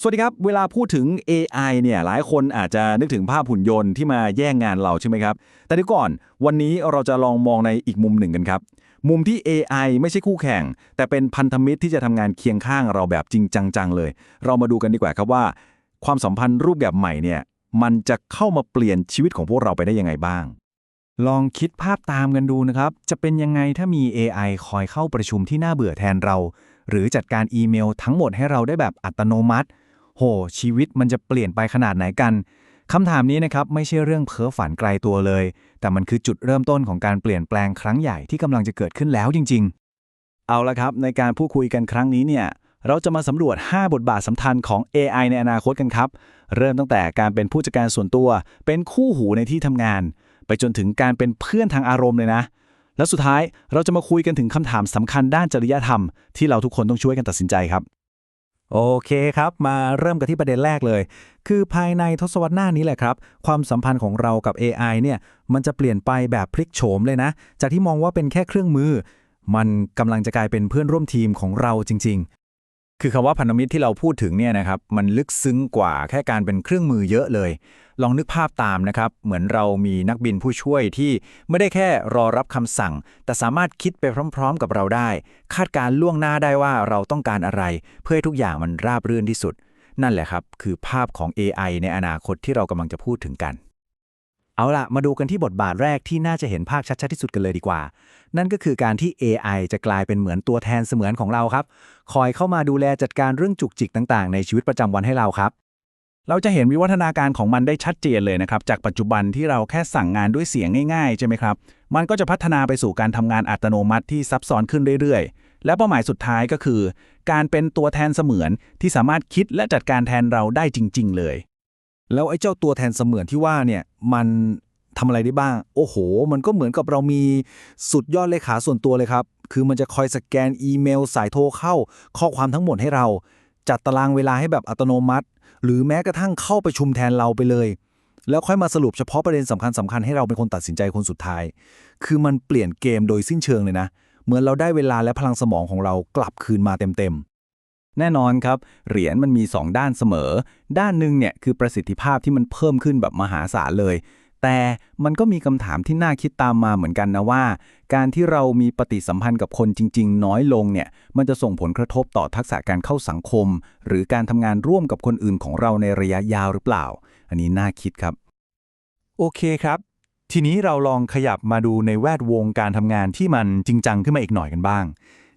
สวัสดีครับ เวลาพูดถึง AI เนี่ยหลายคนอาจจะนึกถึงภาพหุ่นยนต์ที่มาแย่งงานเราใช่ไหมครับ แต่เดี๋ยวก่อนวันนี้เราจะลองมองในอีกมุมหนึ่งกันครับ มุมที่ AI ไม่ใช่คู่แข่ง แต่เป็นพันธมิตรที่จะทำงานเคียงข้างเราแบบจริงจังๆเลย เรามาดูกันดีกว่าครับว่า ความสัมพันธ์รูปแบบใหม่เนี่ยมันจะเข้ามาเปลี่ยนชีวิตของพวกเราไปได้ยังไงบ้าง ลองคิดภาพตามกันดูนะครับ จะเป็นยังไงถ้ามี AI คอยเข้าประชุมที่น่าเบื่อแทนเรา หรือจัดการอีเมลทั้งหมดให้เราได้แบบอัตโนมัติ โห ชีวิตมันจะเปลี่ยนไปขนาดไหนกันคำถามนี้นะครับไม่ใช่เรื่องเพ้อฝันไกลตัวเลย แต่มันคือจุดเริ่มต้นของการเปลี่ยนแปลงครั้งใหญ่ที่กำลังจะเกิดขึ้นแล้วจริง ๆ เอาละครับ ในการพูดคุยกันครั้งนี้เนี่ยเราจะมาสำรวจ 5 บทบาทสำคัญของ AI ในอนาคตกันครับ เริ่มตั้งแต่การเป็นผู้จัดการส่วนตัว เป็นคู่หูในที่ทำงาน ไปจนถึงการเป็นเพื่อนทางอารมณ์เลยนะ และสุดท้ายเราจะมาคุยกันถึงคำถามสำคัญด้านจริยธรรม ที่เราทุกคนต้องช่วยกันตัดสินใจครับ โอเคครับ มาเริ่มกันที่ประเด็นแรกเลย คือภายในทศวรรษหน้านี้แหละครับ ความสัมพันธ์ของเรากับ AI เนี่ยมันจะเปลี่ยนไปแบบพลิกโฉมเลยนะ จากที่มองว่าเป็นแค่เครื่องมือ มันกำลังจะกลายเป็นเพื่อนร่วมทีมของเราจริงๆ คือคำว่าพันธมิตรที่เราพูดถึงเนี่ยนะครับมันลึกซึ้งกว่าแค่การเป็นเครื่องมือเยอะเลย ลองนึกภาพตามนะครับ เหมือนเรามีนักบินผู้ช่วยที่ไม่ได้แค่รอรับคำสั่ง แต่สามารถคิดไปพร้อม ๆ กับเราได้ คาดการล่วงหน้าได้ว่าเราต้องการอะไร เพื่อให้ทุกอย่างมันราบรื่นที่สุด นั่นแหละครับ คือภาพของ AI ในอนาคตที่เรากำลังจะพูดถึงกัน เอาล่ะมาดูกันที่บทบาทแรกที่น่าจะเห็นภาพชัดๆที่สุดกันเลยดีกว่า นั่นก็คือการที่ AI จะกลายเป็นเหมือนตัวแทนเสมือนของเราครับ คอยเข้ามาดูแลจัดการเรื่องจุกจิกต่างๆ ในชีวิตประจำวันให้เราครับ เราจะเห็นวิวัฒนาการของมันได้ชัดเจนเลยนะครับ จากปัจจุบันที่เราแค่สั่งงานด้วยเสียงง่ายๆ ใช่ไหมครับ มันก็จะพัฒนาไปสู่การทำงานอัตโนมัติที่ซับซ้อนขึ้นเรื่อยๆ และเป้าหมายสุดท้ายก็คือ การเป็นตัวแทนเสมือนที่สามารถคิดและจัดการแทนเราได้จริง ๆ เลย แล้วไอ้เจ้าตัวแทนเสมือนที่ว่าเนี่ยมันทำอะไรได้บ้าง โอ้โห มันก็เหมือนกับเรามีสุดยอดเลขาส่วนตัวเลยครับ คือมันจะคอยสแกนอีเมลสายโทรเข้า ข้อความทั้งหมดให้เรา จัดตารางเวลาให้แบบอัตโนมัติ หรือแม้กระทั่งเข้าประชุมแทนเราไปเลย แล้วค่อยมาสรุปเฉพาะประเด็นสำคัญสำคัญให้เราเป็นคนตัดสินใจคนสุดท้าย คือมันเปลี่ยนเกมโดยสิ้นเชิงเลยนะ เหมือนเราได้เวลาและพลังสมองของเรากลับคืนมาเต็มๆ แน่นอนครับ เหรียญมันมี 2 ด้านเสมอ ด้านหนึ่งเนี่ยคือประสิทธิภาพที่มันเพิ่มขึ้นแบบมหาศาลเลย แต่มันก็มีคำถามที่น่าคิดตามมาเหมือนกันนะว่า การที่เรามีปฏิสัมพันธ์กับคนจริง ๆ น้อยลงเนี่ย มันจะส่งผลกระทบต่อทักษะการเข้าสังคม หรือการทำงานร่วมกับคนอื่นของเราในระยะยาวหรือเปล่า อันนี้น่าคิดครับ โอเคครับ ทีนี้เราลองขยับมาดูในแวดวงการทำงานที่มันจริงจังขึ้นมาอีกหน่อยกันบ้าง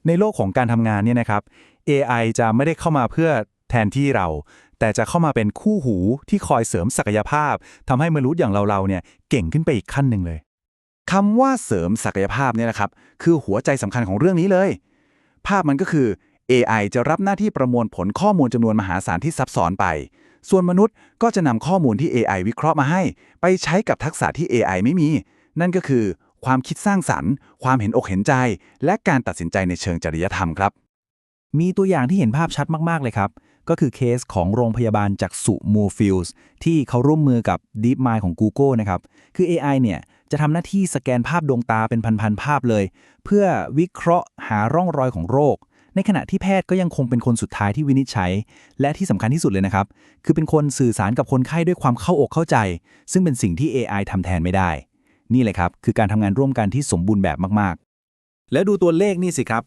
ในโลกของการทำงานเนี่ยนะครับ AI จะไม่ได้เข้ามาเพื่อแทนที่เรา แต่จะเข้ามาเป็นคู่หูที่คอยเสริมศักยภาพทำให้มนุษย์อย่างเราๆเนี่ยเก่งขึ้นไปอีกขั้นหนึ่งเลยคำว่าเสริมศักยภาพเนี่ยนะครับ คือหัวใจสำคัญของเรื่องนี้เลย ภาพมันก็คือ AI จะรับหน้าที่ประมวลผลข้อมูลจำนวนมหาศาลที่ซับซ้อนไป ส่วนมนุษย์ก็จะนำข้อมูลที่ AI วิเคราะห์มาให้ ไปใช้กับทักษะที่ AI ไม่มี นั่นก็คือ ความคิดสร้างสรรค์ ความเห็นอกเห็นใจ และการตัดสินใจในเชิงจริยธรรมครับ มีตัวอย่างที่เห็นภาพชัดมากๆเลยครับ ก็คือเคสของโรงพยาบาลจากสุมูฟิลส์ที่เขาร่วมมือกับ DeepMind ของ Google นะครับ คือ AI เนี่ยจะทำหน้าที่สแกนภาพดวงตาเป็นพันๆภาพเลย เพื่อวิเคราะห์หาร่องรอยของโรค ในขณะที่แพทย์ก็ยังคงเป็นคนสุดท้ายที่วินิจฉัย และที่สำคัญที่สุดเลยนะครับ คือเป็นคนสื่อสารกับคนไข้ด้วยความเข้าอกเข้าใจ ซึ่งเป็นสิ่งที่ AI ทำแทนไม่ได้ นี่เลยครับ คือการทำงานร่วมกันที่สมบูรณ์แบบมากๆ แล้วดูตัวเลขนี่สิครับ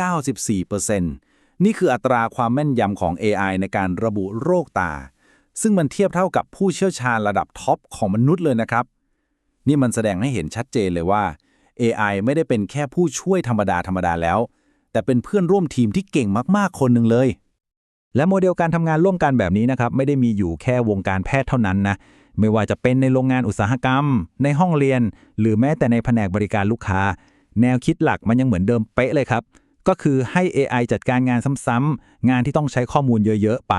94%นี่คืออัตราความแม่นยำของ AI ในการระบุโรคตา ซึ่งมันเทียบเท่ากับผู้เชี่ยวชาญระดับท็อปของมนุษย์เลยนะครับ นี่มันแสดงให้เห็นชัดเจนเลยว่า AI ไม่ได้เป็นแค่ผู้ช่วยธรรมดาธรรมดาแล้ว แต่เป็นเพื่อนร่วมทีมที่เก่งมาก ๆ คนหนึ่งเลย และโมเดลการทำงานร่วมกันแบบนี้นะครับ ไม่ได้มีอยู่แค่วงการแพทย์เท่านั้นนะ ไม่ว่าจะเป็นในโรงงานอุตสาหกรรม ในห้องเรียน หรือแม้แต่ในแผนกบริการลูกค้า แนวคิดหลักมันยังเหมือนเดิมเป๊ะเลยครับ ก็คือให้ AI จัดการงานซ้ำๆงานที่ต้องใช้ข้อมูลเยอะ ๆ ไป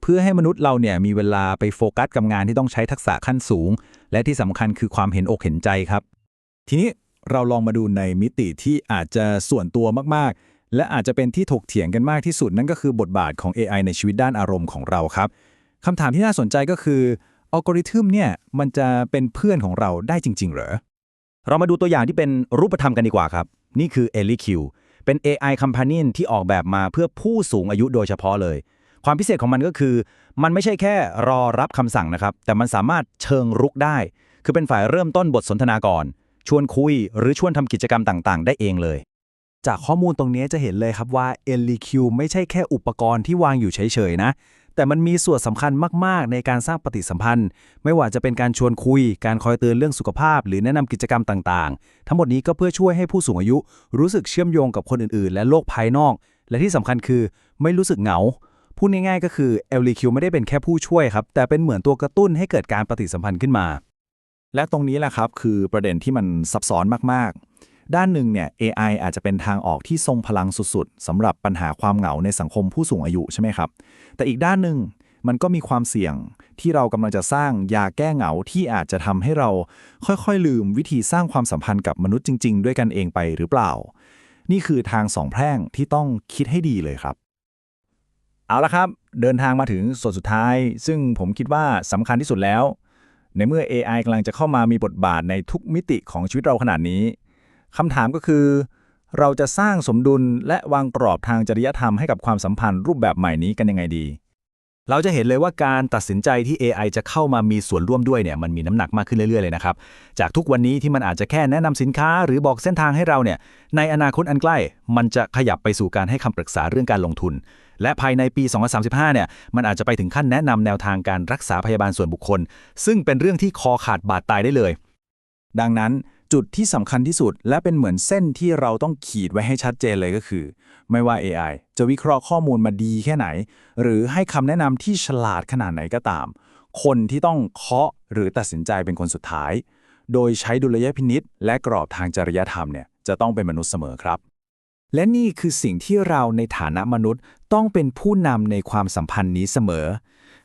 เพื่อให้มนุษย์เราเนี่ยมีเวลาไปโฟกัสกับงานที่ต้องใช้ทักษะขั้นสูง และที่สำคัญคือความเห็นอกเห็นใจครับ ทีนี้เราลองมาดูในมิติที่อาจจะส่วนตัวมากๆ และอาจจะเป็นที่ถกเถียงกันมากที่สุด นั่นก็คือบทบาทของ AI ในชีวิตด้านอารมณ์ของเราครับคำถามที่น่าสนใจก็คืออัลกอริทึมเนี่ยมันจะเป็นเพื่อนของเราได้จริง ๆ เหรอเรามาดูตัวอย่างที่เป็นรูปธรรมกันดีกว่าครับ นี่คือ e l i q เป็น AI Companion ที่ออกแบบมาเพื่อผู้สูงอายุโดยเฉพาะเลย ความพิเศษของมันก็คือ มันไม่ใช่แค่รอรับคำสั่งนะครับ แต่มันสามารถเชิงรุกได้ คือเป็นฝ่ายเริ่มต้นบทสนทนาก่อน ชวนคุย หรือชวนทำกิจกรรมต่างๆ ได้เองเลย จากข้อมูลตรงนี้จะเห็นเลยครับว่า LQ ไม่ใช่แค่อุปกรณ์ที่วางอยู่เฉยๆนะ แต่มันมีส่วนสำคัญมาก ๆ ในการสร้างปฏิสัมพันธ์ ไม่ว่าจะเป็นการชวนคุย การคอยเตือนเรื่องสุขภาพ หรือแนะนำกิจกรรมต่าง ๆ ทั้งหมดนี้ก็เพื่อช่วยให้ผู้สูงอายุ รู้สึกเชื่อมโยงกับคนอื่น ๆ และโลกภายนอก และที่สำคัญคือไม่รู้สึกเหงา พูดง่าย ๆ ก็คือ LQ ไม่ได้เป็นแค่ผู้ช่วยครับ แต่เป็นเหมือนตัวกระตุ้นให้เกิดการปฏิสัมพันธ์ขึ้นมา และตรงนี้แหละครับคือประเด็นที่มันซับซ้อนมากๆ ด้านหนึ่งเนี่ย AI อาจจะเป็นทางออกที่ทรงพลังสุดๆสำหรับปัญหาความเหงาในสังคมผู้สูงอายุใช่ไหมครับ แต่อีกด้านหนึ่งมันก็มีความเสี่ยงที่เรากำลังจะสร้างยาแก้เหงาที่อาจจะทำให้เราค่อยๆ ลืมวิธีสร้างความสัมพันธ์กับมนุษย์จริง ๆ ด้วยกันเองไปหรือเปล่า นี่คือทางสองแพร่งที่ต้องคิดให้ดีเลยครับ เอาละครับ เดินทางมาถึงส่วนสุดท้าย ซึ่งผมคิดว่าสำคัญที่สุดแล้ว ในเมื่อ AI กำลังจะเข้ามามีบทบาทในทุกมิติของชีวิตเราขนาดนี้ คำถามก็คือ เราจะสร้างสมดุลและวางกรอบทางจริยธรรมให้กับความสัมพันธ์รูปแบบใหม่นี้กันยังไงดี เราจะเห็นเลยว่าการตัดสินใจที่ AI จะเข้ามามีส่วนร่วมด้วยเนี่ยมันมีน้ำหนักมากขึ้นเรื่อยๆเลยนะครับ จากทุกวันนี้ที่มันอาจจะแค่แนะนำสินค้า หรือบอกเส้นทางให้เราเนี่ยในอนาคตอันใกล้ มันจะขยับไปสู่การให้คำปรึกษาเรื่องการลงทุน และภายในปี 2035 เนี่ยมันอาจจะไปถึงขั้นแนะนำแนวทางการรักษาพยาบาลส่วนบุคคล ซึ่งเป็นเรื่องที่คอขาดบาดตายได้เลย ดังนั้น จุดที่สำคัญที่สุด และเป็นเหมือนเส้นที่เราต้องขีดไว้ให้ชัดเจนเลยก็คือ ไม่ว่า AI จะวิเคราะห์ข้อมูลมาดีแค่ไหน หรือให้คำแนะนำที่ฉลาดขนาดไหนก็ตาม คนที่ต้องเคาะหรือตัดสินใจเป็นคนสุดท้าย โดยใช้ดุลยพินิษและกรอบทางจริยธรรมเนี่ยจะต้องเป็นมนุษย์เสมอครับ และนี่คือสิ่งที่เราในฐานะมนุษย์ต้องเป็นผู้นำในความสัมพันธ์นี้เสมอ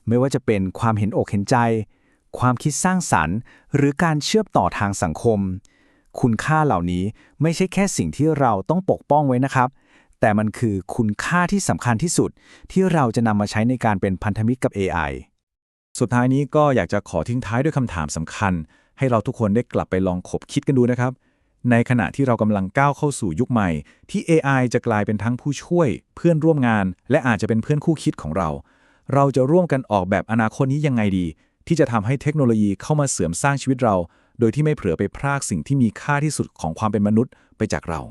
ไม่ว่าจะเป็นความเห็นอกเห็นใจความคิดสร้างสรรค์ หรือการเชื่อมต่อทางสังคม คุณค่าเหล่านี้ไม่ใช่แค่สิ่งที่เราต้องปกป้องไว้นะครับ แต่มันคือคุณค่าที่สำคัญที่สุด ที่เราจะนำมาใช้ในการเป็นพันธมิตรกับ AI สุดท้ายนี้ก็อยากจะขอทิ้งท้ายด้วยคำถามสำคัญ ให้เราทุกคนได้กลับไปลองขบคิดกันดูนะครับ ในขณะที่เรากำลังก้าวเข้าสู่ยุคใหม่ ที่ AI จะกลายเป็นทั้งผู้ช่วย เพื่อนร่วมงาน และอาจจะเป็นเพื่อนคู่คิดของเรา เราจะร่วมกันออกแบบอนาคตนี้ยังไงดี ที่จะทำให้เทคโนโลยีเข้ามาเสริมสร้างชีวิตเรา โดยที่ไม่เผลอไปพรากสิ่งที่มีค่าที่สุดของความเป็นมนุษย์ไปจากเรา